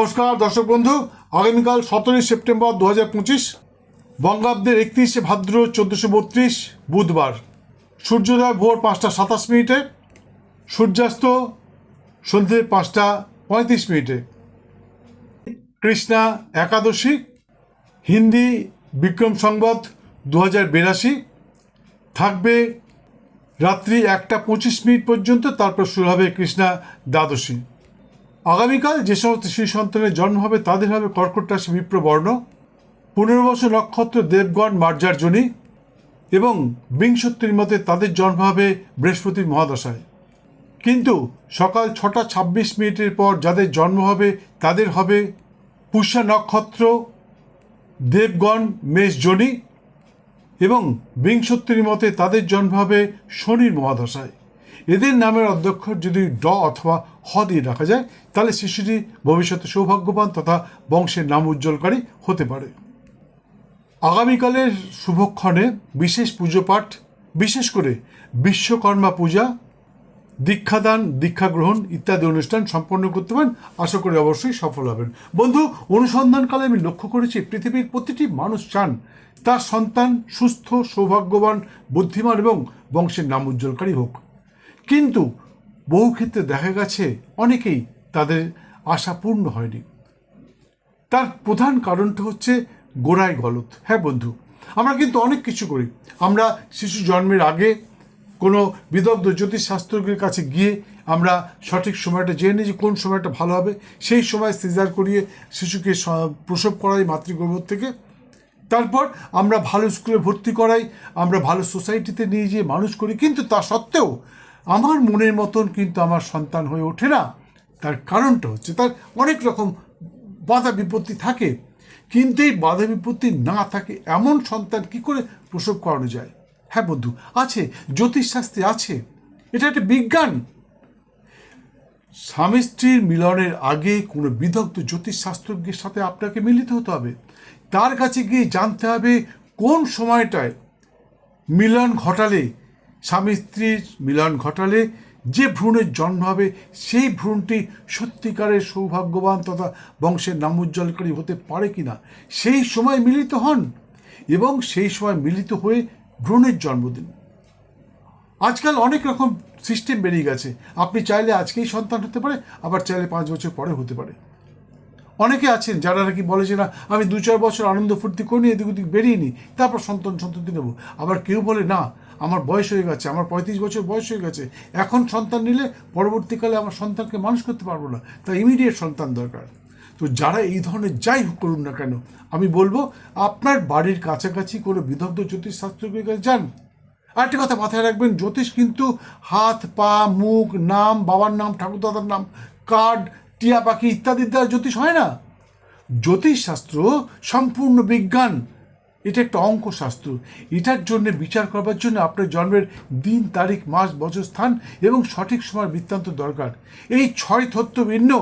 নমস্কার, দর্শক বন্ধু। আগামীকাল সতেরোই সেপ্টেম্বর দু হাজার পঁচিশ, বঙ্গাব্দের একত্রিশে ভাদ্র চোদ্দোশো বত্রিশ, বুধবার। সূর্যোদয় ভোর পাঁচটা সাতাশ মিনিটে, সূর্যাস্ত সন্ধ্যে পাঁচটা পঁয়ত্রিশ মিনিটে। কৃষ্ণা একাদশী, হিন্দি বিক্রম সংবাদ দু হাজার বিরাশি। থাকবে রাত্রি একটা পঁচিশ মিনিট পর্যন্ত, তারপর শুরু হবে কৃষ্ণা দ্বাদশী। আগামীকাল যে সমস্ত শিশু সন্তানের জন্ম হবে, তাদের হবে কর্কট রাশি বিপ্রবর্ণ বছর নক্ষত্র দেবগণ মার্জার্জনী এবং বিংশত্তর মতে তাদের জন্ম হবে বৃহস্পতির মহাদশায়। কিন্তু সকাল ছটা ছাব্বিশ মিনিটের পর যাদের জন্ম হবে, তাদের হবে পুষ্যা নক্ষত্র দেবগণ মেষ জনি এবং বিংশত্তর মতে তাদের জন্ম হবে শনির মহাদশায়। এদের নামের অধ্যক্ষর যদি ড অথবা হ দিয়ে রাখা যায়, তাহলে শিশুটি ভবিষ্যতে সৌভাগ্যবান তথা বংশের নাম উজ্জ্বলকারী হতে পারে। আগামীকালের শুভক্ষণে বিশেষ পুজো পাঠ বিশেষ করে বিশ্বকর্মা পূজা, দীক্ষাদান দীক্ষা গ্রহণ ইত্যাদি অনুষ্ঠান সম্পন্ন করতে পারেন। আশা করি অবশ্যই সফল হবেন। বন্ধু, অনুসন্ধানকালে আমি লক্ষ্য করেছি পৃথিবীর প্রতিটি মানুষ চান তার সন্তান সুস্থ, সৌভাগ্যবান, বুদ্ধিমান এবং বংশের নাম উজ্জ্বলকারী হোক। কিন্তু বহু ক্ষেত্রে দেখা গেছে অনেকেই তাদের আশা পূর্ণ হয়নি। তার প্রধান কারণটা হচ্ছে গোড়ায় গলত হ্যাঁ বন্ধু, আমরা কিন্তু অনেক কিছু করি। আমরা শিশু জন্মের আগে কোনো বিদগ্ধ জ্যোতিষশাস্ত্রজ্ঞের কাছে গিয়ে আমরা সঠিক সময়টা জেনে যে কোন সময়টা ভালো হবে। সেই সময় সিজার করিয়ে শিশুকে প্রসব করাই মাতৃগর্ভ থেকে। তারপর আমরা ভালো স্কুলে ভর্তি করাই, আমরা ভালো সোসাইটিতে নিয়ে যেয়ে মানুষ করি। কিন্তু তা সত্ত্বেও আমার মনের মতন কিন্তু আমার সন্তান হয়ে ওঠে না। তার কারণটা হচ্ছে তার অনেক রকম বাধা বিপত্তি থাকে। কিন্তু এই বাধা বিপত্তি না থাকে এমন সন্তান কি করে প্রসব করানো যায়? হ্যাঁ বন্ধু, আছে, জ্যোতিষশাস্ত্রে আছে। এটা একটা বিজ্ঞান। স্বামী স্ত্রীর মিলনের আগে কোনো বিদগ্ধ জ্যোতিষশাস্ত্রজ্ঞের সাথে আপনাকে মিলিত হতে হবে। তার কাছে গিয়ে জানতে হবে কোন সময়টায় মিলন ঘটালে স্বামী স্ত্রীর মিলন ঘটালে যে ভ্রূণের জন্ম হবে, সেই ভ্রূণটি সত্যিকারের সৌভাগ্যবান তথা বংশের নাম উজ্জ্বলকারী হতে পারে কি না সেই সময় মিলিত হন এবং সেই সময় মিলিত হয়ে ভ্রূণের জন্ম দিন আজকাল অনেক রকম সিস্টেম বেরিয়ে গেছে। আপনি চাইলে আজকেই সন্তান হতে পারে, আবার চাইলে পাঁচ বছর পরে হতে পারে। অনেকে আছেন যারা নাকি বলে যে না, আমি দু চার বছর আনন্দ ফুর্তি করি এদিক ওদিক বেরিয়ে নিই তারপর সন্তান সন্ততি নেব। আবার কেউ বলে, না, আমার বয়স হয়ে গেছে, আমার পঁয়ত্রিশ বছর বয়স হয়ে গেছে, এখন সন্তান নিলে পরবর্তীকালে আমার সন্তানকে মানুষ করতে পারব না তাই ইমিডিয়েট সন্তান দরকার। তো যারা এই ধরনের যাই হোক করুন না কেন, আমি বলব, আপনার বাড়ির কাছাকাছি কোনো বিদগ্ধ জ্যোতিষশাস্ত্রজ্ঞের কাছে যান। আরেকটি কথা মাথায় রাখবেন, জ্যোতিষ কিন্তু হাত, পা, মুখ, নাম, বাবার নাম, ঠাকুরদাদার নাম কার্ড টিয়া পাখি ইত্যাদির দ্বারা জ্যোতিষ হয় না? জ্যোতিষশাস্ত্র সম্পূর্ণ বিজ্ঞান। এটা একটা অঙ্কশাস্ত্র এটার জন্য বিচার করবার জন্য আপনার জন্মের দিন, তারিখ, মাস, বছর, স্থান এবং সঠিক সময় বৃত্তান্ত দরকার। এই ছয় তত্ত্ব ভিন্ন।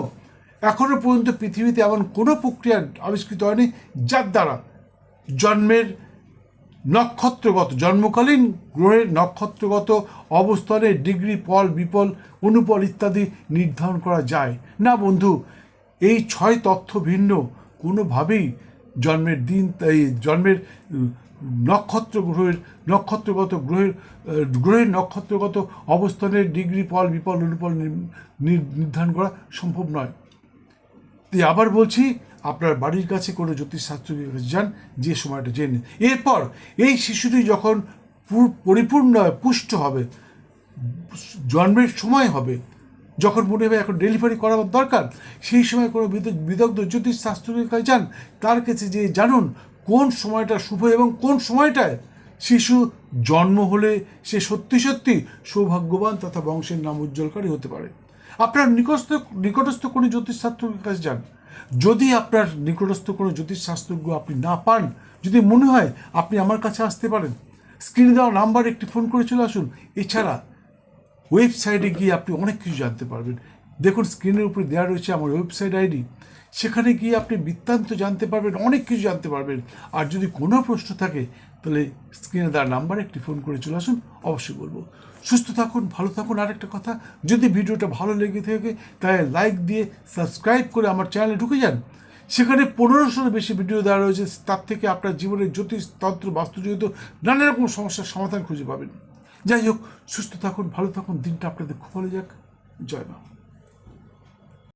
এখনও পর্যন্ত পৃথিবীতে এমন কোনো প্রক্রিয়া আবিষ্কৃত হয়নি যার দ্বারা জন্মের নক্ষত্রগত, জন্মকালীন গ্রহের নক্ষত্রগত অবস্থানের ডিগ্রি ফল বিপল, অনুপল ইত্যাদি নির্ধারণ করা যায়। না বন্ধু, এই ছয় তথ্য ভিন্ন। কোনোভাবেই জন্মের দিন, এই জন্মের নক্ষত্র গ্রহের, নক্ষত্রগত গ্রহের গ্রহের নক্ষত্রগত অবস্থানের ডিগ্রি ফল বিপল, অনুপল নির- নির- নির্ধারণ করা সম্ভব নয়। আবার বলছি আপনার বাড়ির কাছে কোনো জ্যোতিষশাস্ত্রীর যান, যে সময়টা জেনে এরপর এই শিশুটি যখন পরিপূর্ণ পুষ্ট হবে, জন্মের সময় হবে, যখন মনে হবে এখন ডেলিভারি করাবার দরকার, সেই সময় কোনো বিদ- বিদগ্ধ জ্যোতিষ শাস্ত্রের কাছে যান, তার কাছে যে জানুন কোন সময়টা শুভ এবং কোন সময়টায় শিশু জন্ম হলে সে সত্যি সত্যি সৌভাগ্যবান তথা বংশের নাম উজ্জ্বলকারী হতে পারে। আপনার নিকটস্থ নিকটস্থ কোনো জ্যোতিষশাস্ত্রের কাছে যান। যদি আপনার নিকটস্থ কোনো জ্যোতিষশাস্ত্রজ্ঞ আপনি না পান, যদি মনে হয় আপনি আমার কাছে আসতে পারেন স্ক্রিনে দেওয়া নাম্বার একটি ফোন করে চলে আসুন। এছাড়া ওয়েবসাইটে গিয়ে আপনি অনেক কিছু জানতে পারবেন। দেখুন স্ক্রিনের উপরে দেওয়া রয়েছে আমার ওয়েবসাইট আইডি সেখানে গিয়ে আপনি বৃত্তান্ত জানতে পারবেন, অনেক কিছু জানতে পারবেন। আর যদি কোনো প্রশ্ন থাকে, তাহলে স্ক্রিনে দেওয়ার নাম্বারে একটি ফোন করে চলে আসুন। অবশ্যই বলব। সুস্থ থাকুন, ভালো থাকুন। আরেকটা কথা, যদি ভিডিওটা ভালো লেগে থাকে, তাহলে লাইক দিয়ে সাবস্ক্রাইব করে আমার চ্যানেলে ঢুকে যান। সেখানে পনেরোশোর বেশি ভিডিও দেওয়া রয়েছে, তার থেকে আপনার জীবনের জ্যোতিষ, তন্ত্র বাস্তুজনিত নানা রকম সমস্যার সমাধান খুঁজে পাবেন। যাই হোক, সুস্থ থাকুন, ভালো থাকুন, দিনটা আপনাদের খুব ভালো যাক। জয় মা